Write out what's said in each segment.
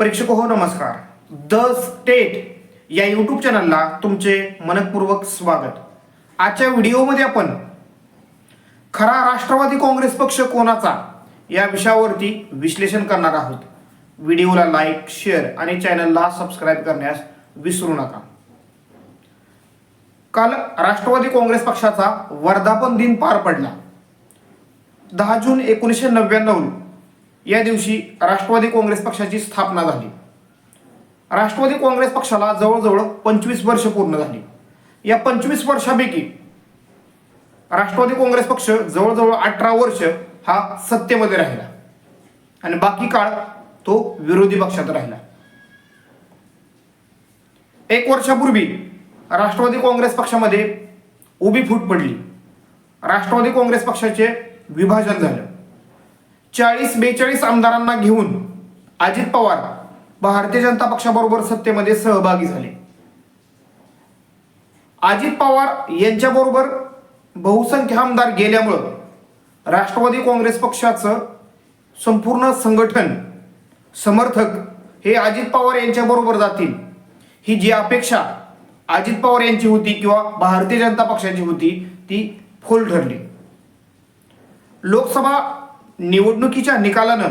परीक्षक हो नमस्कार. द स्टेट या यूट्यूब चॅनलला तुमचे मनपूर्वक स्वागत. आजच्या व्हिडिओमध्ये आपण खरा राष्ट्रवादी काँग्रेस पक्ष कोणाचा या विषयावरती विश्लेषण करणार आहोत. व्हिडिओला लाईक शेअर आणि चॅनलला सबस्क्राईब करण्यास विसरू नका. काल राष्ट्रवादी काँग्रेस पक्षाचा वर्धापन दिन पार पडला. दहा जून एकोणीसशे नव्याण्णव या दिवशी राष्ट्रवादी काँग्रेस पक्षाची स्थापना झाली. राष्ट्रवादी काँग्रेस पक्षाला जवळजवळ पंचवीस वर्ष पूर्ण झाली. या पंचवीस वर्षापैकी राष्ट्रवादी काँग्रेस पक्ष जवळजवळ अठरा वर्ष हा सत्तेमध्ये राहिला. आणि बाकी काळ तो विरोधी पक्षात राहिला. एक वर्षापूर्वी राष्ट्रवादी काँग्रेस पक्षामध्ये उभी फूट पडली. राष्ट्रवादी काँग्रेस पक्षाचे विभाजन झालं. चाळीस बेचाळीस आमदारांना घेऊन अजित पवार भारतीय जनता पक्षाबरोबर सत्तेमध्ये सहभागी झाले. अजित पवार यांच्याबरोबर बहुसंख्य आमदार गेल्यामुळं राष्ट्रवादी काँग्रेस पक्षाचं संपूर्ण संघटन समर्थक हे अजित पवार यांच्याबरोबर जातील ही जी अपेक्षा अजित पवार यांची होती किंवा भारतीय जनता पक्षाची होती ती फोल ठरली. लोकसभा निवडणुकीच्या निकालानं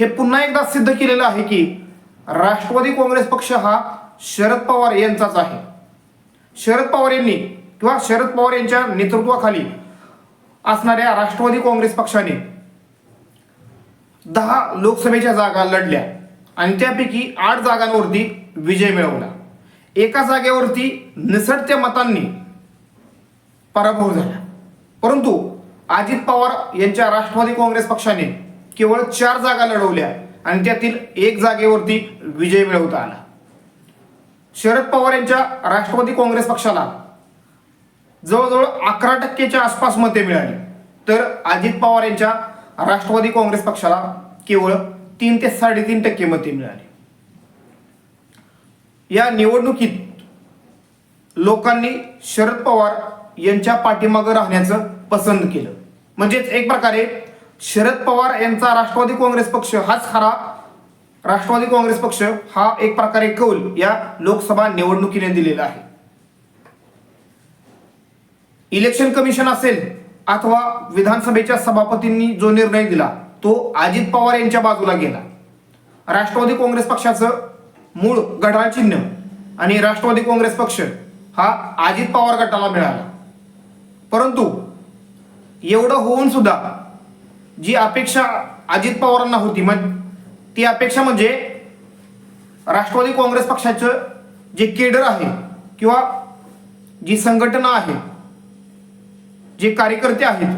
हे पुन्हा एकदा सिद्ध केलेलं आहे की राष्ट्रवादी काँग्रेस पक्ष हा शरद पवार यांचाच आहे. शरद पवार यांनी किंवा शरद पवार यांच्या नेतृत्वाखाली असणाऱ्या राष्ट्रवादी काँग्रेस पक्षाने दहा लोकसभेच्या जागा लढल्या आणि त्यापैकी आठ जागांवरती विजय मिळवला. एका जागेवरती निसटत्या मतांनी पराभव झाला. परंतु अजित पवार यांच्या राष्ट्रवादी काँग्रेस पक्षाने केवळ चार जागा लढवल्या आणि त्यातील एक जागेवरती विजय मिळवता आला. शरद पवार यांच्या राष्ट्रवादी काँग्रेस पक्षाला जवळजवळ अकरा टक्केच्या आसपास मते मिळाली. तर अजित पवार यांच्या राष्ट्रवादी काँग्रेस पक्षाला केवळ तीन ते साडेतीन टक्के मते मिळाली. या निवडणुकीत लोकांनी शरद पवार यांच्या पाठीमागं राहण्याचं पसंत केलं. म्हणजेच एक प्रकारे शरद पवार यांचा राष्ट्रवादी काँग्रेस पक्ष हाच खरा. राष्ट्रवादी काँग्रेस पक्ष हा एक प्रकारे कौल या लोकसभा निवडणुकीने दिलेला आहे. इलेक्शन कमिशन असेल अथवा विधानसभेच्या सभापतींनी जो निर्णय दिला तो अजित पवार यांच्या बाजूला गेला. राष्ट्रवादी काँग्रेस पक्षाचं मूळ गढाळ चिन्ह आणि राष्ट्रवादी काँग्रेस पक्ष हा अजित पवार गटाला मिळाला. परंतु एवढं होऊन सुद्धा जी अपेक्षा अजित पवारांना होती मग ती अपेक्षा म्हणजे राष्ट्रवादी काँग्रेस पक्षाचं जे केडर आहे किंवा जी संघटना आहे जे कार्यकर्ते आहेत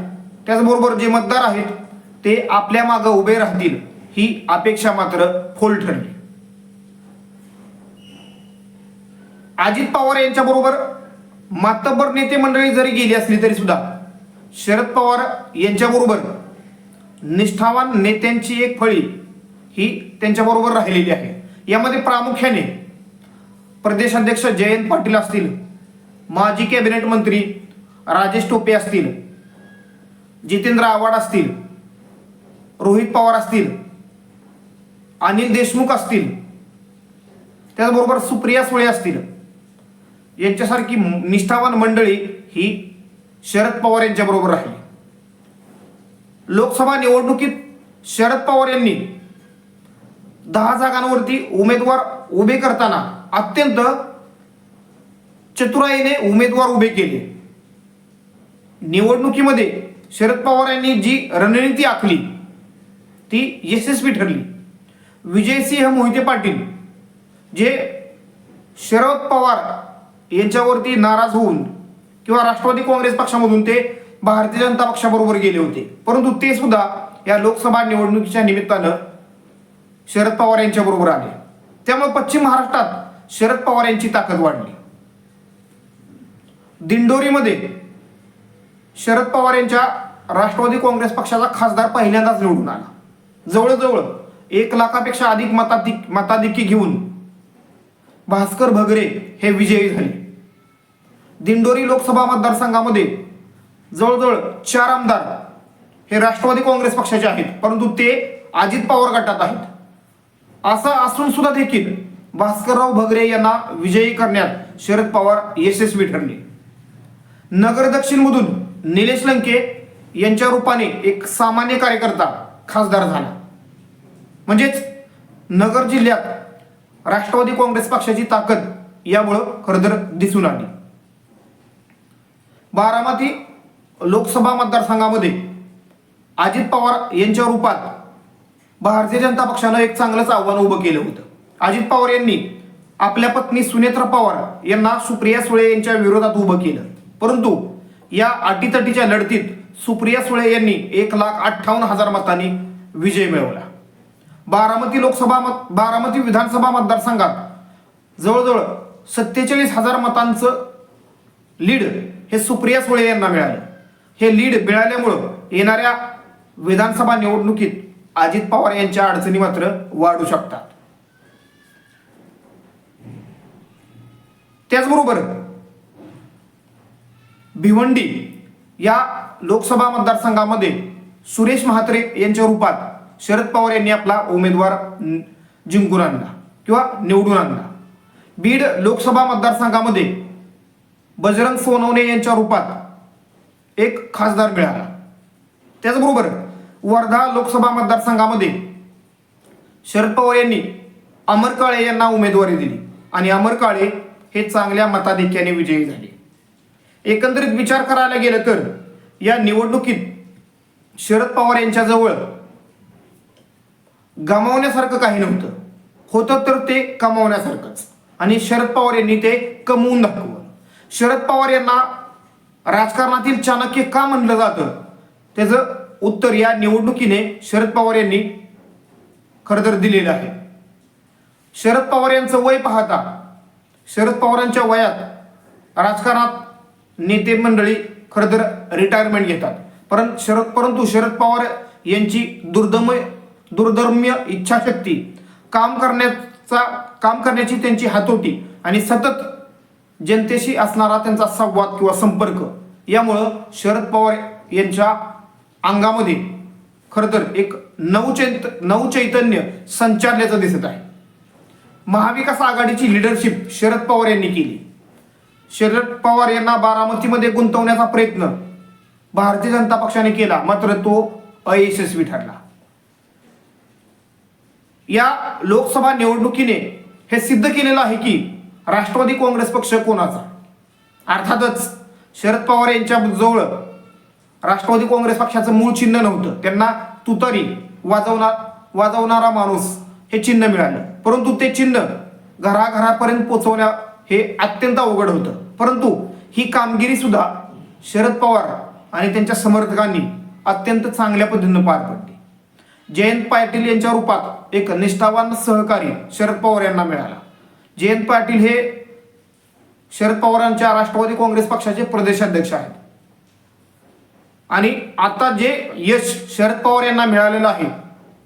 त्याचबरोबर जे मतदार आहेत ते आपल्या मागं उभे राहतील ही अपेक्षा मात्र फोल ठरली. अजित पवार यांच्याबरोबर मातब्बर नेते मंडळी जरी गेली असली तरी सुद्धा शरद पवार यांच्याबरोबर निष्ठावान नेत्यांची एक फळी ही त्यांच्याबरोबर राहिलेली आहे. यामध्ये प्रामुख्याने प्रदेशाध्यक्ष जयंत पाटील असतील माजी कॅबिनेट मंत्री राजेश टोपे असतील जितेंद्र आव्हाड असतील रोहित पवार असतील अनिल देशमुख असतील त्याचबरोबर सुप्रिया सुळे असतील. यांच्यासारखी निष्ठावान मंडळी ही शरद पवार यांच्याबरोबर राहिली. लोकसभा निवडणुकीत शरद पवार यांनी दहा जागांवरती उमेदवार उभे करताना अत्यंत चतुराईने उमेदवार उभे केले. निवडणुकीमध्ये शरद पवार यांनी जी रणनीती आखली ती यशस्वी ठरली. विजयसिंह मोहिते पाटील जे शरद पवार यांच्यावरती नाराज होऊन किंवा राष्ट्रवादी काँग्रेस पक्षामधून ते भारतीय जनता पक्षाबरोबर गेले होते. परंतु ते सुद्धा या लोकसभा निवडणुकीच्या निमित्तानं शरद पवार यांच्याबरोबर आले. त्यामुळे पश्चिम महाराष्ट्रात शरद पवार यांची ताकद वाढली. दिंडोरीमध्ये शरद पवार यांच्या राष्ट्रवादी काँग्रेस पक्षाचा खासदार पहिल्यांदाच निवडून आला. जवळजवळ एक लाखापेक्षा अधिक मताधिक मताधिकी घेऊन भास्कर भगरे हे विजयी झाले. दिंडोरी लोकसभा मतदारसंघामध्ये जवळजवळ चार आमदार हे राष्ट्रवादी काँग्रेस पक्षाचे आहेत परंतु ते अजित पवार गटात आहेत. असं असून सुद्धा देखील भास्करराव भगरे यांना विजयी करण्यात शरद पवार यशस्वी ठरले. नगर दक्षिणमधून निलेश लंके यांच्या रूपाने एक सामान्य कार्यकर्ता खासदार झाला. म्हणजेच नगर जिल्ह्यात राष्ट्रवादी काँग्रेस पक्षाची ताकद यामुळं खरदर दिसून आली. बारामती लोकसभा मतदारसंघामध्ये अजित पवार यांच्या रूपात भारतीय जनता पक्षानं एक चांगलंच आव्हान उभं केलं होतं. अजित पवार यांनी आपल्या पत्नी सुनेत्र पवार यांना सुप्रिया सुळे यांच्या विरोधात उभं केलं. परंतु या अटीतटीच्या लढतीत सुप्रिया सुळे यांनी एक लाख अठ्ठावन्न हजार मतांनी विजय मिळवला. बारामती लोकसभा मत बारामती विधानसभा मतदारसंघात जवळजवळ सत्तेचाळीस हजार मतांचं लीड हे सुप्रिया सुळे यांना मिळालं. हे लीड मिळाल्यामुळं येणाऱ्या विधानसभा निवडणुकीत अजित पवार यांच्या अडचणी मात्र वाढू शकतात. त्याचबरोबर भिवंडी या लोकसभा मतदारसंघामध्ये सुरेश महात्रे यांच्या रूपात शरद पवार यांनी आपला उमेदवार जिंकून आणला किंवा निवडून आणला. बीड लोकसभा मतदारसंघामध्ये बजरंग सोनवणे यांच्या रूपात एक खासदार मिळाला. त्याचबरोबर वर्धा लोकसभा मतदारसंघामध्ये शरद पवार यांनी अमर काळे यांना उमेदवारी दिली आणि अमर काळे हे चांगल्या मताधिक्याने विजयी झाले. एकंदरीत विचार करायला गेलं तर या निवडणुकीत शरद पवार यांच्याजवळ गमावण्यासारखं काही नव्हतं. होतं तर ते कमावण्यासारखंच आणि शरद पवार यांनी ते कमवून दाखवलं. शरद पवार यांना राजकारणातील चाणक्य का म्हणलं जातं? त्याचं उत्तर या निवडणुकीने शरद पवार यांनी खरंतर दिलेलं आहे. शरद पवार यांचं वय पाहता शरद पवारांच्या वयात राजकारणात नेते मंडळी खरं तर रिटायरमेंट घेतात. परंतु शरद परंतु शरद पवार यांची दुर्दम्य दुर्धर्म्य इच्छाशक्ती काम करण्याचा काम करण्याची त्यांची हातोटी आणि सतत जनतेशी असणारा त्यांचा संवाद किंवा संपर्क. यामुळं शरद पवार यांच्या अंगामध्ये खरं तर एक नवचैत नवचैतन्य संचारल्याचं दिसत आहे. महाविकास आघाडीची लिडरशिप शरद पवार यांनी केली. शरद पवार यांना बारामतीमध्ये गुंतवण्याचा प्रयत्न भारतीय जनता पक्षाने केला मात्र तो अयशस्वी ठरला. या लोकसभा निवडणुकीने हे सिद्ध केलेलं आहे की राष्ट्रवादी काँग्रेस पक्ष कोणाचा? अर्थातच शरद पवार यांच्या जवळ राष्ट्रवादी काँग्रेस पक्षाचं मूळ चिन्ह नव्हतं. त्यांना तुतारी वाजवणार वाजवणारा माणूस हे चिन्ह मिळालं. परंतु ते चिन्ह घराघरापर्यंत पोचवण्या हे अत्यंत अवघड होतं. परंतु ही कामगिरी सुद्धा शरद पवार आणि त्यांच्या समर्थकांनी अत्यंत चांगल्या पद्धतीनं पार पडली. जयंत पाटील यांच्या रूपात एक निष्ठावान सहकारी शरद पवार यांना मिळाला. जयंत पाटील हे शरद पवारांच्या राष्ट्रवादी काँग्रेस पक्षाचे प्रदेशाध्यक्ष आहेत. आणि आता जे यश शरद पवार यांना मिळालेलं आहे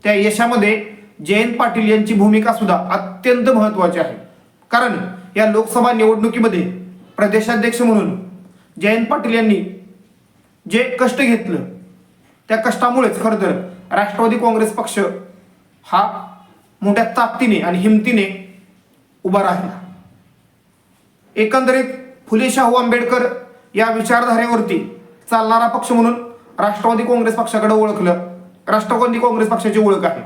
त्या यशामध्ये जयंत पाटील यांची भूमिका सुद्धा अत्यंत महत्वाची आहे. कारण या लोकसभा निवडणुकीमध्ये प्रदेशाध्यक्ष म्हणून जयंत पाटील यांनी जे कष्ट घेतलं त्या कष्टामुळेच खरं तर राष्ट्रवादी काँग्रेस पक्ष हा मोठ्या ताकदीने आणि हिमतीने उभा राहिला. एकंदरीत फुले शाहू आंबेडकर या विचारधारेवरती चालणारा पक्ष म्हणून राष्ट्रवादी काँग्रेस पक्षाकडे ओळखलं राष्ट्रवादी काँग्रेस पक्षाची ओळख आहे.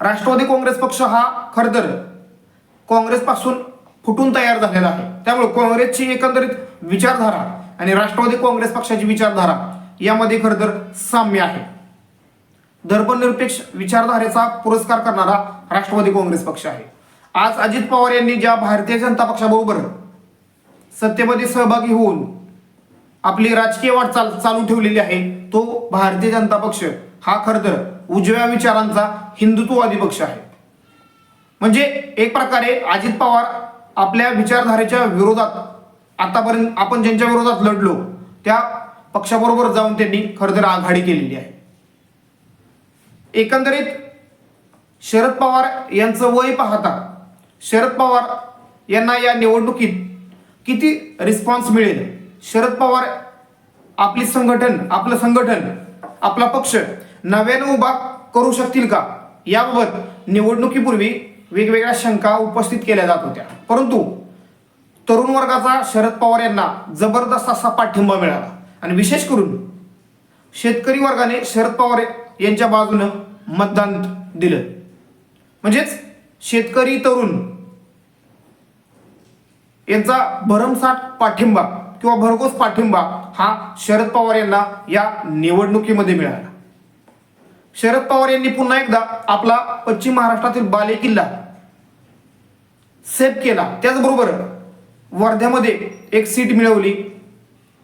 राष्ट्रवादी काँग्रेस पक्ष हा खरंतर काँग्रेसपासून फुटून तयार झालेला आहे. त्यामुळे काँग्रेसची एकंदरीत विचारधारा आणि राष्ट्रवादी काँग्रेस पक्षाची विचारधारा यामध्ये खरतर साम्य आहे. धर्मनिरपेक्ष विचारधारेचा पुरस्कार करणारा राष्ट्रवादी काँग्रेस पक्ष आहे. आज अजित पवार यांनी ज्या भारतीय जनता पक्षाबरोबर सत्तेमध्ये सहभागी होऊन आपली राजकीय वाटचाल चालू ठेवलेली आहे तो भारतीय जनता पक्ष हा खरं तर उजव्या विचारांचा हिंदुत्ववादी पक्ष आहे. म्हणजे एक प्रकारे अजित पवार आपल्या विचारधारेच्या विरोधात आतापर्यंत आपण ज्यांच्या विरोधात लढलो त्या पक्षाबरोबर जाऊन त्यांनी खरं तर आघाडी केलेली आहे. एकंदरीत शरद पवार यांचं वय पाहता शरद पवार यांना या निवडणुकीत किती रिस्पॉन्स मिळेल? शरद पवार आपली संघटन आपलं संघटन आपला पक्ष नव्यानं उभा करू शकतील का? याबाबत निवडणुकीपूर्वी वेगवेगळ्या शंका उपस्थित केल्या जात होत्या. परंतु तरुण वर्गाचा शरद पवार यांना जबरदस्त असा पाठिंबा मिळाला. आणि विशेष करून शेतकरी वर्गाने शरद पवार यांच्या बाजूनं मतदान दिलं. म्हणजेच शेतकरी तरुण यांचा भरमसाठ पाठिंबा किंवा भरघोस पाठिंबा हा शरद पवार यांना या निवडणुकीमध्ये मिळाला. शरद पवार यांनी पुन्हा एकदा आपला पश्चिम महाराष्ट्रातील बालेकिल्ला सेफ केला. त्याचबरोबर वर्ध्यामध्ये एक सीट मिळवली.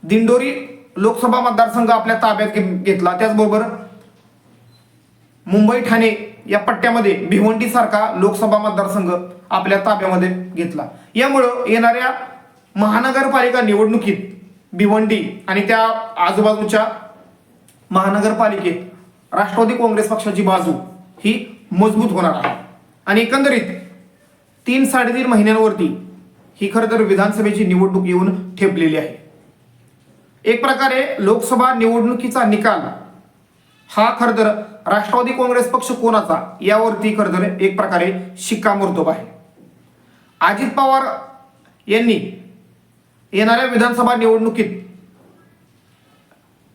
दिंडोरी लोकसभा मतदारसंघ आपल्या ताब्यात घेतला. त्याचबरोबर मुंबई ठाणे या पट्ट्यामध्ये भिवंडी सारखा लोकसभा मतदारसंघ आपल्या ताब्यामध्ये घेतला. यामुळं येणाऱ्या महानगरपालिका निवडणुकीत भिवंडी आणि त्या आजूबाजूच्या महानगरपालिकेत राष्ट्रवादी काँग्रेस पक्षाची बाजू ही मजबूत होणार आहे. आणि एकंदरीत तीन साडेतीन महिन्यांवरती ही खरं तर विधानसभेची निवडणूक येऊन ठेपलेली आहे. एक प्रकारे लोकसभा निवडणुकीचा निकाल हा खर तर राष्ट्रवादी काँग्रेस पक्ष कोणाचा? यावरती खर तर एक प्रकारे शिक्कामोर्तब आहे. अजित पवार यांनी येणाऱ्या विधानसभा निवडणुकीत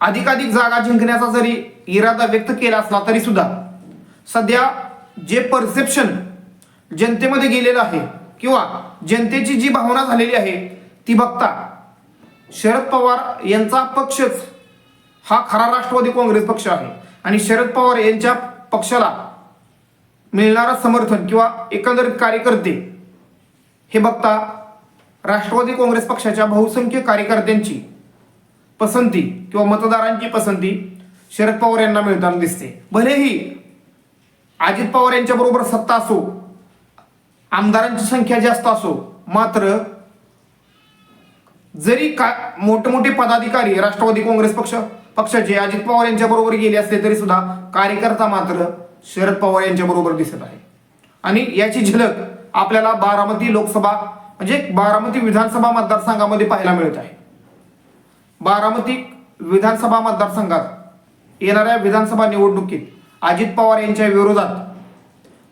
अधिकाधिक जागा जिंकण्याचा जरी इरादा व्यक्त केला असला तरी सुद्धा सध्या जे परसेप्शन जनतेमध्ये गेलेलं आहे किंवा जनतेची जी भावना झालेली आहे ती बघता शरद पवार यांचा पक्षच हा खरा राष्ट्रवादी काँग्रेस पक्ष आहे. आणि शरद पवार यांच्या पक्षाला मिळणारा समर्थन किंवा एकंदरीत कार्यकर्ते हे बघता राष्ट्रवादी काँग्रेस पक्षाच्या बहुसंख्य कार्यकर्त्यांची पसंती किंवा मतदारांची पसंती शरद पवार यांना मिळताना दिसते. भलेही अजित पवार यांच्या बरोबर सत्ता असो आमदारांची संख्या जास्त असो मात्र जरी का मोठमोठे पदाधिकारी राष्ट्रवादी काँग्रेस पक्ष पक्षाचे अजित पवार यांच्या बरोबर गेले असले तरी सुद्धा कार्यकर्ता मात्र शरद पवार यांच्या बरोबर दिसत आहे. आणि याची झलक आपल्याला बारामती लोकसभा म्हणजे बारामती विधानसभा मतदारसंघामध्ये पाहायला मिळत आहे. बारामती विधानसभा मतदारसंघात येणाऱ्या विधानसभा निवडणुकीत अजित पवार यांच्या विरोधात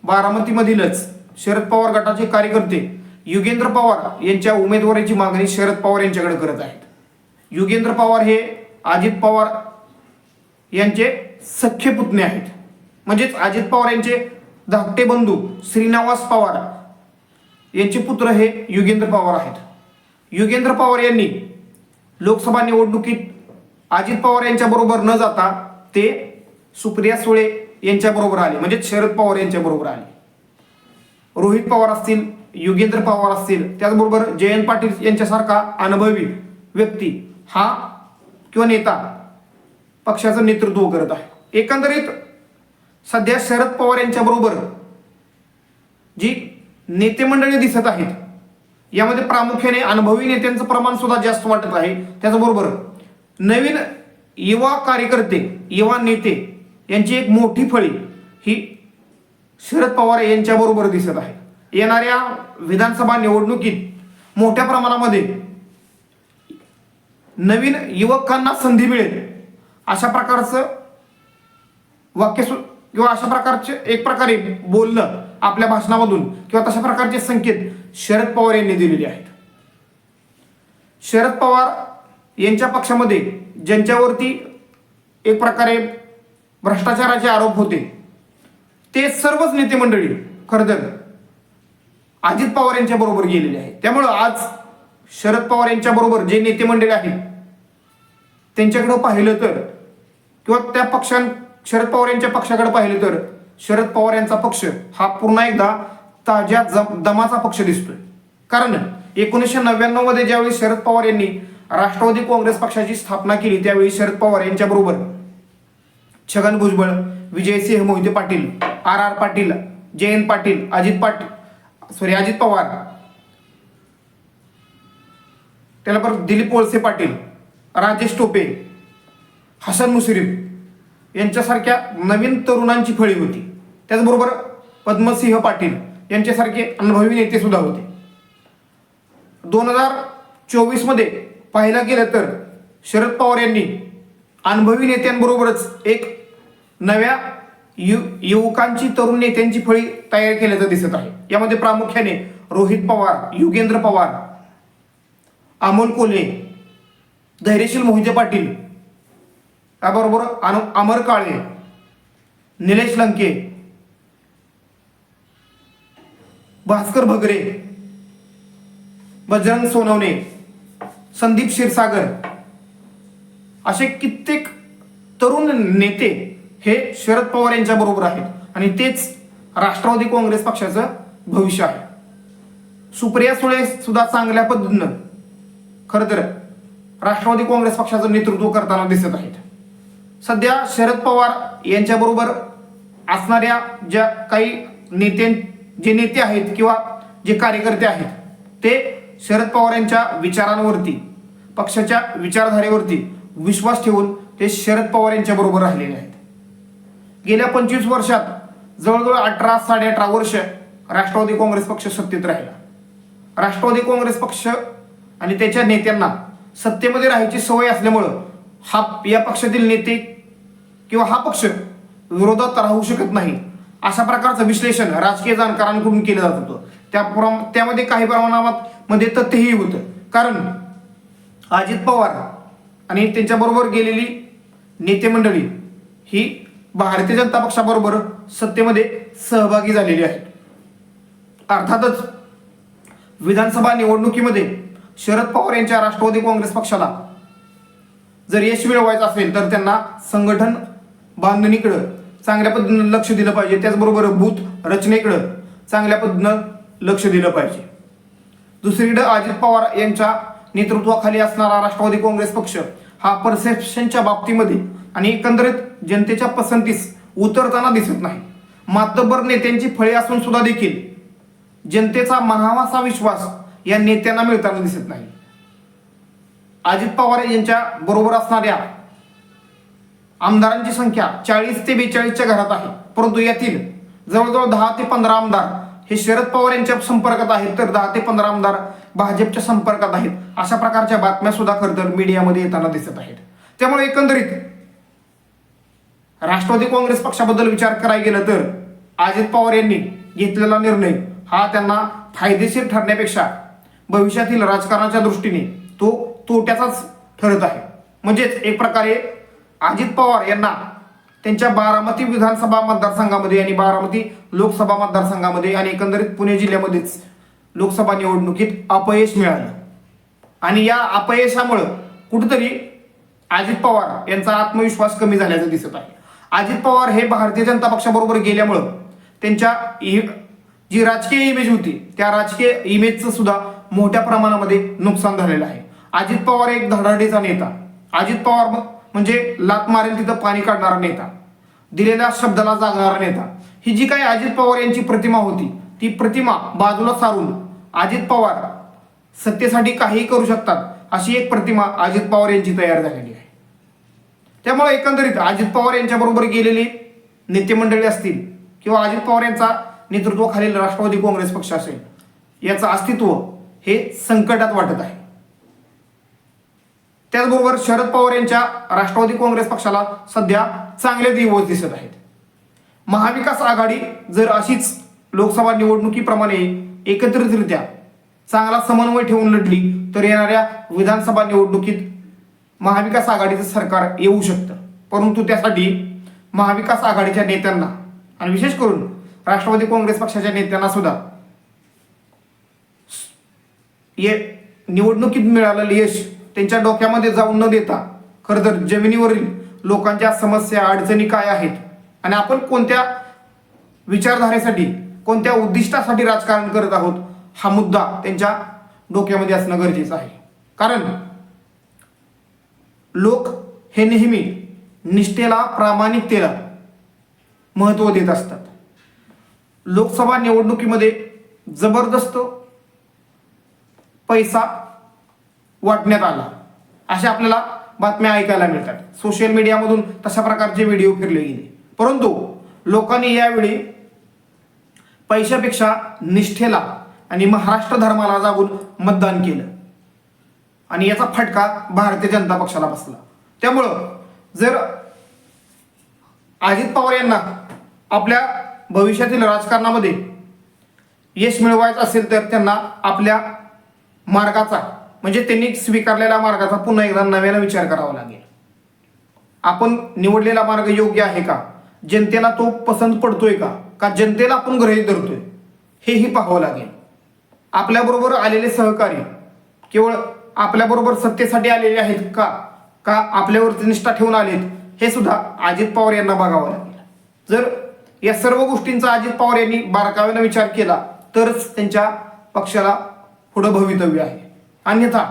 बारामतीमधीलच शरद पवार गटाचे कार्यकर्ते युगेंद्र पवार यांच्या उमेदवारीची मागणी शरद पवार यांच्याकडे करत आहेत. युगेंद्र पवार हे अजित पवार यांचे सख्खे पुतणे आहेत. म्हणजेच अजित पवार यांचे धाकटे बंधू श्रीनिवास पवार यांचे पुत्र हे युगेंद्र पवार आहेत. युगेंद्र पवार यांनी लोकसभा निवडणुकीत अजित पवार यांच्याबरोबर न जाता ते सुप्रिया सुळे यांच्याबरोबर आले. म्हणजे शरद पवार यांच्याबरोबर आले. रोहित पवार असतील युगेंद्र पवार असतील त्याचबरोबर जयंत पाटील यांच्यासारखा अनुभवी व्यक्ती हा किंवा नेता पक्षाचं नेतृत्व करत आहे. एकंदरीत सध्या शरद पवार यांच्याबरोबर जी नेते मंडळी दिसत आहेत यामध्ये प्रामुख्याने अनुभवी नेत्यांचं प्रमाण सुद्धा जास्त वाटत आहे. त्याचबरोबर नवीन युवा कार्यकर्ते युवा नेते यांची एक मोठी फळी ही शरद पवार यांच्याबरोबर दिसत आहे. येणाऱ्या विधानसभा निवडणुकीत मोठ्या प्रमाणामध्ये नवीन युवकांना संधी मिळेल. अशा प्रकारचं वाक्य सु- किंवा अशा प्रकारचे एक प्रकारे बोलणं आपल्या भाषणामधून किंवा तशा प्रकारचे संकेत शरद पवार यांनी दिलेले आहेत. शरद पवार यांच्या पक्षामध्ये ज्यांच्यावरती एक प्रकारे भ्रष्टाचाराचे आरोप होते ते सर्वच नेते मंडळी खरं अजित पवार यांच्या बरोबर गेलेले आहे त्यामुळं आज शरद पवार यांच्या बरोबर जे नेते मंडळी आहेत त्यांच्याकडे पाहिलं तर किंवा त्या पक्षां शरद पवार यांच्या पक्षाकडे पाहिलं तर शरद पवार यांचा पक्ष हा पुन्हा एकदा ताज्या दमाचा पक्ष दिसतोय. कारण एकोणीसशे नव्याण्णवमध्ये ज्यावेळी शरद पवार यांनी राष्ट्रवादी काँग्रेस पक्षाची स्थापना केली त्यावेळी शरद पवार यांच्याबरोबर Chhagan Bhujbal Vijaysinh Mohite Patil R R Patil Jayant Patil Ajit Patil sorry Ajit Pawar त्याला परत दिलीप वळसे पाटील राजेश टोपे हसन मुश्रीफ यांच्यासारख्या नवीन तरुणांची फळी होती. त्याचबरोबर पद्मसिंह पाटील यांच्यासारखे अनुभवी नेते सुद्धा होते. दोन हजार चोवीसमध्ये पाहायला गेलं तर शरद पवार यांनी अनुभवी नेत्यांबरोबरच एक नव्या यु युवकांची तरुण नेत्यांची फळी तयार केल्याचं दिसत आहे. यामध्ये प्रामुख्याने रोहित पवार युगेंद्र पवार अमोल कोल्हे धैर्यशील मोहिते पाटील. त्याबरोबर अनु अमर काळे. निलेश लंके. भास्कर भगरे. बजरंग सोनवणे. संदीप क्षीरसागर. असे कित्येक तरुण नेते हे शरद पवार यांच्या बरोबर आहेत. आणि तेच राष्ट्रवादी काँग्रेस पक्षाचं भविष्य आहे. सुप्रिया सुळे सुद्धा चांगल्या पद्धतीनं. खरं तर राष्ट्रवादी काँग्रेस पक्षाचं नेतृत्व करताना दिसत आहेत. सध्या शरद पवार यांच्याबरोबर असणाऱ्या ज्या काही नेते जे नेते आहेत किंवा जे कार्यकर्ते आहेत ते शरद पवार यांच्या विचारांवरती पक्षाच्या विचारधारेवरती विश्वास ठेवून ते शरद पवार यांच्या बरोबर राहिलेले आहेत. गेल्या पंचवीस वर्षात जवळजवळ अठरा साडे अठरा वर्ष राष्ट्रवादी काँग्रेस पक्ष सत्तेत राहिला. राष्ट्रवादी काँग्रेस पक्ष आणि त्याच्या नेत्यांना सत्तेमध्ये राहायची सवय असल्यामुळं हा या पक्षातील नेते किंवा हा पक्ष विरोधात राहू शकत नाही. अशा प्रकारचं विश्लेषण राजकीय जाणकारांकडून केलं जात होतं. त्या प्रम- त्यामध्ये काही प्रमाणात मध्ये तथ्यही होतं. कारण अजित पवार आणि त्यांच्याबरोबर गेलेली नेते मंडळी ही भारतीय जनता पक्षाबरोबर सत्तेमध्ये सहभागी झालेली आहे अर्थातच विधानसभा निवडणुकीमध्ये शरद पवार यांच्या राष्ट्रवादी काँग्रेस पक्षाला जर यश मिळवायचं असेल तर त्यांना संघटन बांधणीकडं चांगल्या पद्धतीनं लक्ष दिलं पाहिजे. त्याचबरोबर बूथ रचनेकडं चांगल्या पद्धतीनं लक्ष दिलं पाहिजे. दुसरीकडं अजित पवार यांच्या नेतृत्वाखाली असणारा राष्ट्रवादी काँग्रेस पक्ष हा परसेप्शनच्या बाबतीमध्ये आणि एकंदरीत जनतेच्या पसंतीस उतरताना दिसत नाही. मातब्बर नेत्यांची फळे असून सुद्धा देखील जनतेचा मनावासा विश्वास या नेत्यांना मिळताना दिसत नाही. अजित पवार यांच्या बरोबर असणाऱ्या आमदारांची संख्या चाळीस ते बेचाळीसच्या घरात आहे. परंतु यातील जवळजवळ दहा ते पंधरा आमदार हे शरद पवार यांच्या संपर्कात आहेत तर दहा ते पंधरा आमदार भाजपच्या संपर्कात आहेत अशा प्रकारच्या बातम्या सुद्धा खरं तर मीडियामध्ये येताना दिसत आहेत. त्यामुळे एकंदरीत राष्ट्रवादी काँग्रेस पक्षाबद्दल विचार करायला गेलं तर अजित पवार यांनी घेतलेला निर्णय हा त्यांना फायदेशीर ठरण्यापेक्षा भविष्यातील राजकारणाच्या दृष्टीने तो तोट्याचाच ठरत आहे. म्हणजेच एक प्रकारे अजित पवार यांना त्यांच्या बारामती विधानसभा मतदारसंघामध्ये आणि बारामती लोकसभा मतदारसंघामध्ये आणि एकंदरीत पुणे जिल्ह्यामध्येच लोकसभा निवडणुकीत अपयश मिळालं. आणि या अपयशामुळं कुठंतरी अजित पवार यांचा आत्मविश्वास कमी झाल्याचं दिसत आहे. अजित पवार हे भारतीय जनता पक्षाबरोबर गेल्यामुळं त्यांच्या जी राजकीय इमेज होती त्या राजकीय इमेजचं सुद्धा मोठ्या प्रमाणामध्ये नुकसान झालेलं आहे. अजित पवार एक धडाडीचा नेता. अजित पवार म्हणजे लात मारेल तिथं पाणी काढणारा नेता. दिलेल्या शब्दाला जागणारा नेता. ही जी काही अजित पवार यांची प्रतिमा होती ती प्रतिमा बाजूला सारून अजित पवार सत्तेसाठी काहीही करू शकतात अशी एक प्रतिमा अजित पवार यांची तयार झालेली आहे. त्यामुळे एकंदरीत अजित पवार यांच्याबरोबर गेलेली नेते मंडळी असतील किंवा अजित पवार यांचा नेतृत्वाखालील राष्ट्रवादी काँग्रेस पक्ष असेल याचं अस्तित्व हे संकटात वाटत आहे. त्याचबरोबर शरद पवार यांच्या राष्ट्रवादी काँग्रेस पक्षाला सध्या चांगले दिवस दिसत आहेत. महाविकास आघाडी जर अशीच लोकसभा निवडणुकीप्रमाणे एकत्रितरित्या चांगला समन्वय ठेवून लढली तर येणाऱ्या विधानसभा निवडणुकीत महाविकास आघाडीचं सरकार येऊ शकतं. परंतु त्यासाठी महाविकास आघाडीच्या नेत्यांना आणि विशेष करून राष्ट्रवादी काँग्रेस पक्षाच्या नेत्यांना सुद्धा ये निवडणुकीत मिळालेलं यश त्यांच्या डोक्यामध्ये जाऊन न देता खरं तर जमिनीवरील लोकांच्या समस्या अडचणी काय आहेत? आणि आपण कोणत्या विचारधारेसाठी कोणत्या उद्दिष्टासाठी राजकारण करत आहोत? हा मुद्दा त्यांच्या डोक्यामध्ये असणं गरजेचं आहे. कारण लोक हे नेहमी निष्ठेला प्रामाणिकतेला महत्त्व देत असतात. लोकसभा निवडणुकीमध्ये जबरदस्त पैसा वाटण्यात आला. अशा आपल्याला बातम्या ऐकायला मिळतात. सोशल मीडियामधून तशा प्रकारचे व्हिडिओ फिरले गेले. परंतु लोकांनी यावेळी पैशापेक्षा निष्ठेला आणि महाराष्ट्र धर्माला जागून मतदान केलं. आणि याचा फटका भारतीय जनता पक्षाला बसला. त्यामुळं जर अजित पवार यांना आपल्या भविष्यातील राजकारणामध्ये यश मिळवायचं असेल तर त्यांना आपल्या मार्गाचा म्हणजे त्यांनी स्वीकारलेल्या मार्गाचा पुन्हा एकदा नव्यानं विचार करावा लागेल. आपण निवडलेला मार्ग योग्य आहे का? जनतेला तो पसंत पडतोय का? का जनतेला आपण ग्रहित धरतोय? हेही पाहावं लागेल. आपल्याबरोबर आलेले सहकारी केवळ आपल्याबरोबर सत्तेसाठी आलेले आहेत का? का आपल्यावरती निष्ठा ठेवून आलेत? हे सुद्धा अजित पवार यांना बघावं लागेल. जर या सर्व गोष्टींचा अजित पवार यांनी बारकाव्यानं विचार केला तरच त्यांच्या पक्षाला पुढं भवितव्य आहे. अन्यथा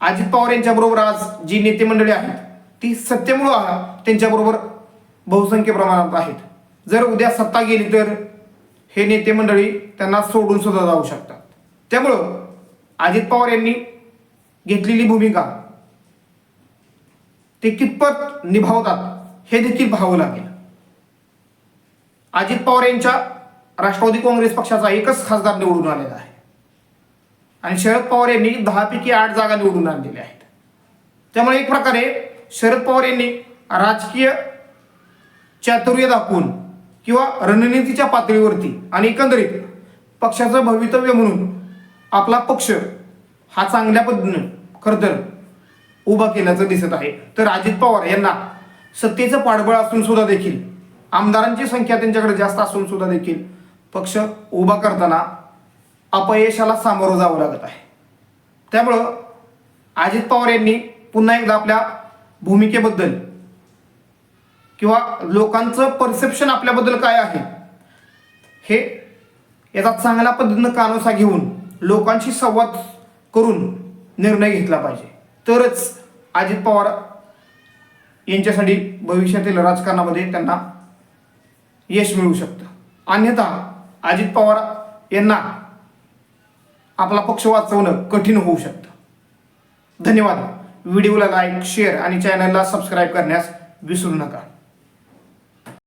अजित पवार यांच्याबरोबर आज जी नेते मंडळी आहेत ती सत्तेमुळं त्यांच्याबरोबर बहुसंख्य प्रमाणात आहेत. जर उद्या सत्ता गेली तर हे नेते मंडळी त्यांना सोडून सुद्धा जाऊ शकतात. त्यामुळं अजित पवार यांनी घेतलेली भूमिका ते कितपत निभावतात हे देखील पाहावं लागेल. अजित पवार यांच्या राष्ट्रवादी काँग्रेस पक्षाचा एकच खासदार निवडून आलेला आहे. आणि शरद पवार यांनी दहापैकी आठ जागा निवडून आणलेल्या आहेत. त्यामुळे एक प्रकारे शरद पवार यांनी राजकीय चातुर्य दाखवून किंवा रणनीतीच्या पातळीवरती आणि एकंदरीत पक्षाचं भवितव्य म्हणून आपला पक्ष हा चांगल्या पद्धतीनं खरं तर उभा केल्याचं दिसत आहे. तर अजित पवार यांना सत्तेचं पाठबळ असून सुद्धा देखील आमदारांची संख्या त्यांच्याकडे जास्त असून सुद्धा देखील पक्ष उभा करताना अपयशाला सामोरं जावं लागत आहे. त्यामुळं अजित पवार यांनी पुन्हा एकदा आपल्या भूमिकेबद्दल किंवा लोकांचं परसेप्शन आपल्याबद्दल काय आहे हे याचा चांगल्या पद्धतीनं कानोसा घेऊन लोकांशी संवाद करून निर्णय घेतला पाहिजे. तरच अजित पवार यांच्यासाठी भविष्यातील राजकारणामध्ये त्यांना यश मिळू शकतं. अन्यथा अजित पवार यांना आपला पक्ष वाचवणं कठीण होऊ शकतं. धन्यवाद. व्हिडिओला लाईक शेअर आणि चॅनलला सबस्क्राईब करण्यास विसरू नका.